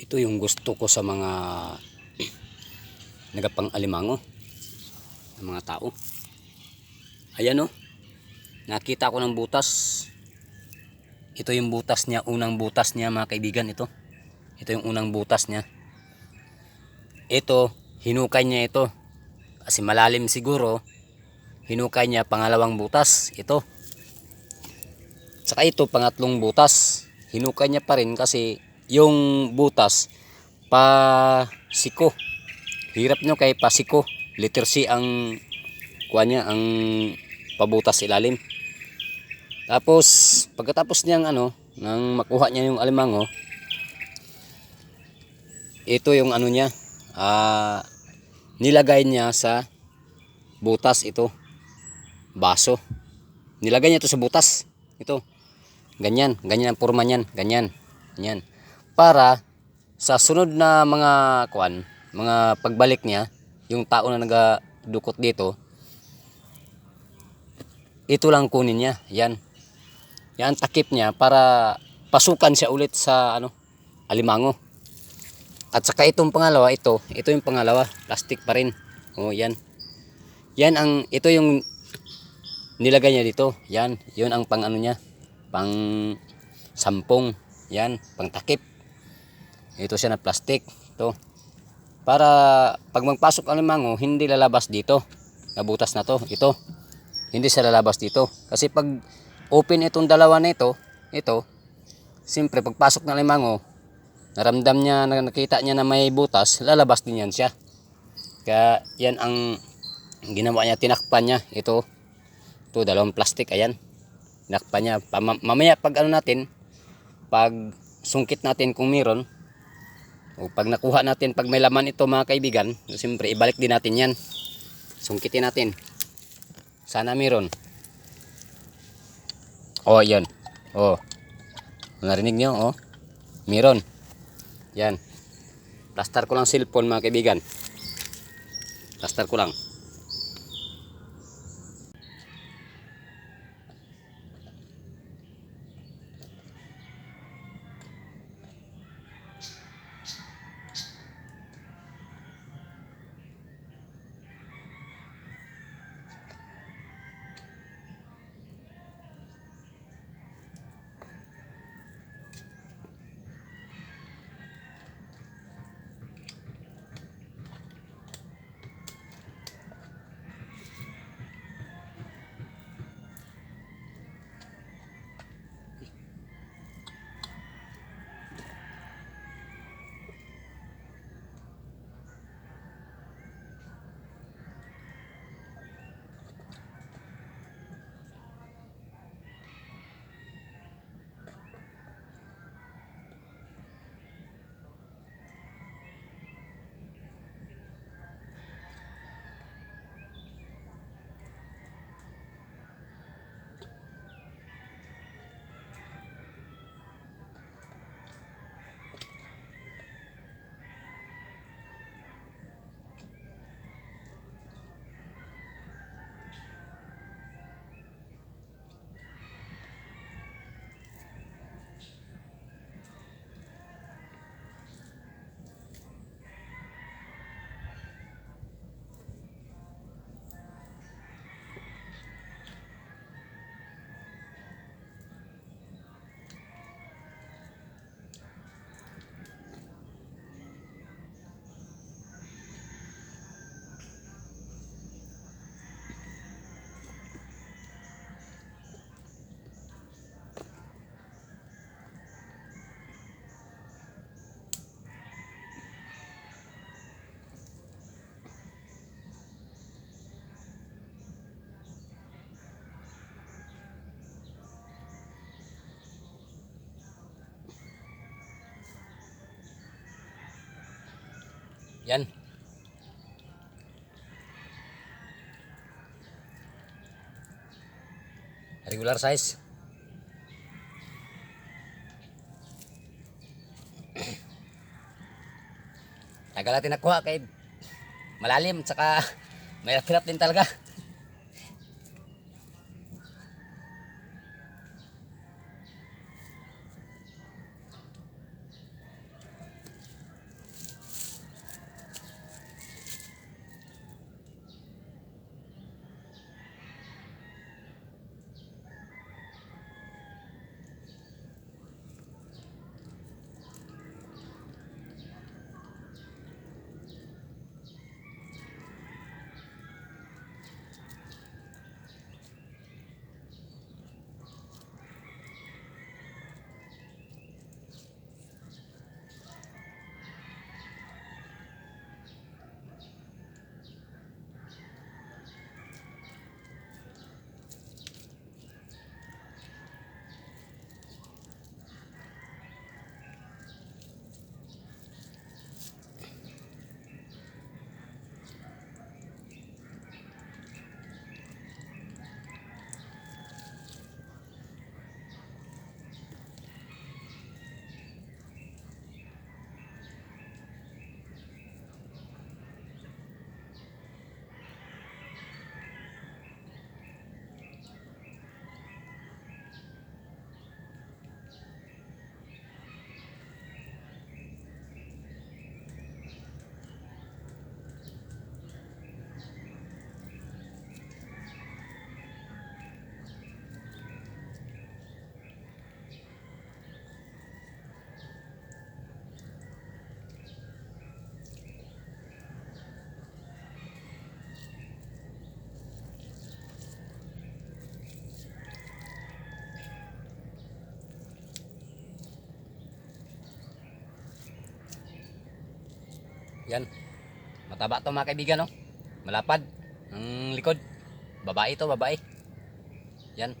ito yung gusto ko sa mga nagapang alimango ng mga tao. Ayan o nakita ko ng butas. Ito yung butas niya unang butas niya mga kaibigan ito. Ito yung unang butas niya. Ito hinukay niya ito. Kasi malalim siguro hinukay niya pangalawang butas ito. Saka ito pangatlong butas hinukay niya pa rin kasi yung butas pa siko. Hirap nyo kay pasiko letter C ang kuha niya ang pabutas ilalim. Tapos pagkatapos niyang ano nang makuha niya yung alimango ito yung ano niya ah nilagay niya sa butas ito. Baso. Nilagay niya ito sa butas. Ito. Ganyan. Ganyan ang forma niyan. Ganyan. Ganyan para sa sunod na mga kuan mga pagbalik niya yung tao na nagadukot dito ito lang kunin niya yan. Yan takip niya para pasukan siya ulit sa ano alimango. At saka itong pangalawa ito ito yung pangalawa plastic pa rin. Oh yan. Yan ang ito yung nilagay niya dito. Yan yun ang pang ano niya pang sampung yan pang takip ito siya na plastic. Ito. Para pag magpasok ang limango hindi lalabas dito. Nabutas na to. Ito. Hindi siya lalabas dito. Kasi pag open itong dalawa na ito ito siyempre pagpasok ng limango naramdam niya na nakita niya na may butas lalabas din yan siya. Kaya yan ang ginawa niya tinakpan niya. Ito. Ito dalawang plastic ayan. Tinakpan niya. Mamaya pag ano natin pag sungkit natin kung meron o pag nakuha natin pag may laman ito mga kaibigan siyempre ibalik din natin yan. Sungkitin natin. Sana meron. Oh yan. Oh narinig nyo oh meron. Yan. Plaster ko lang cellphone mga kaibigan. Plaster ko lang Yan. Regular size. Tagal natin nakuha kay malalim tsaka may hirap din talaga. Yan. Mataba to mga kaibigan, no? Malapad. Ang likod. Babae to, babae. Yan.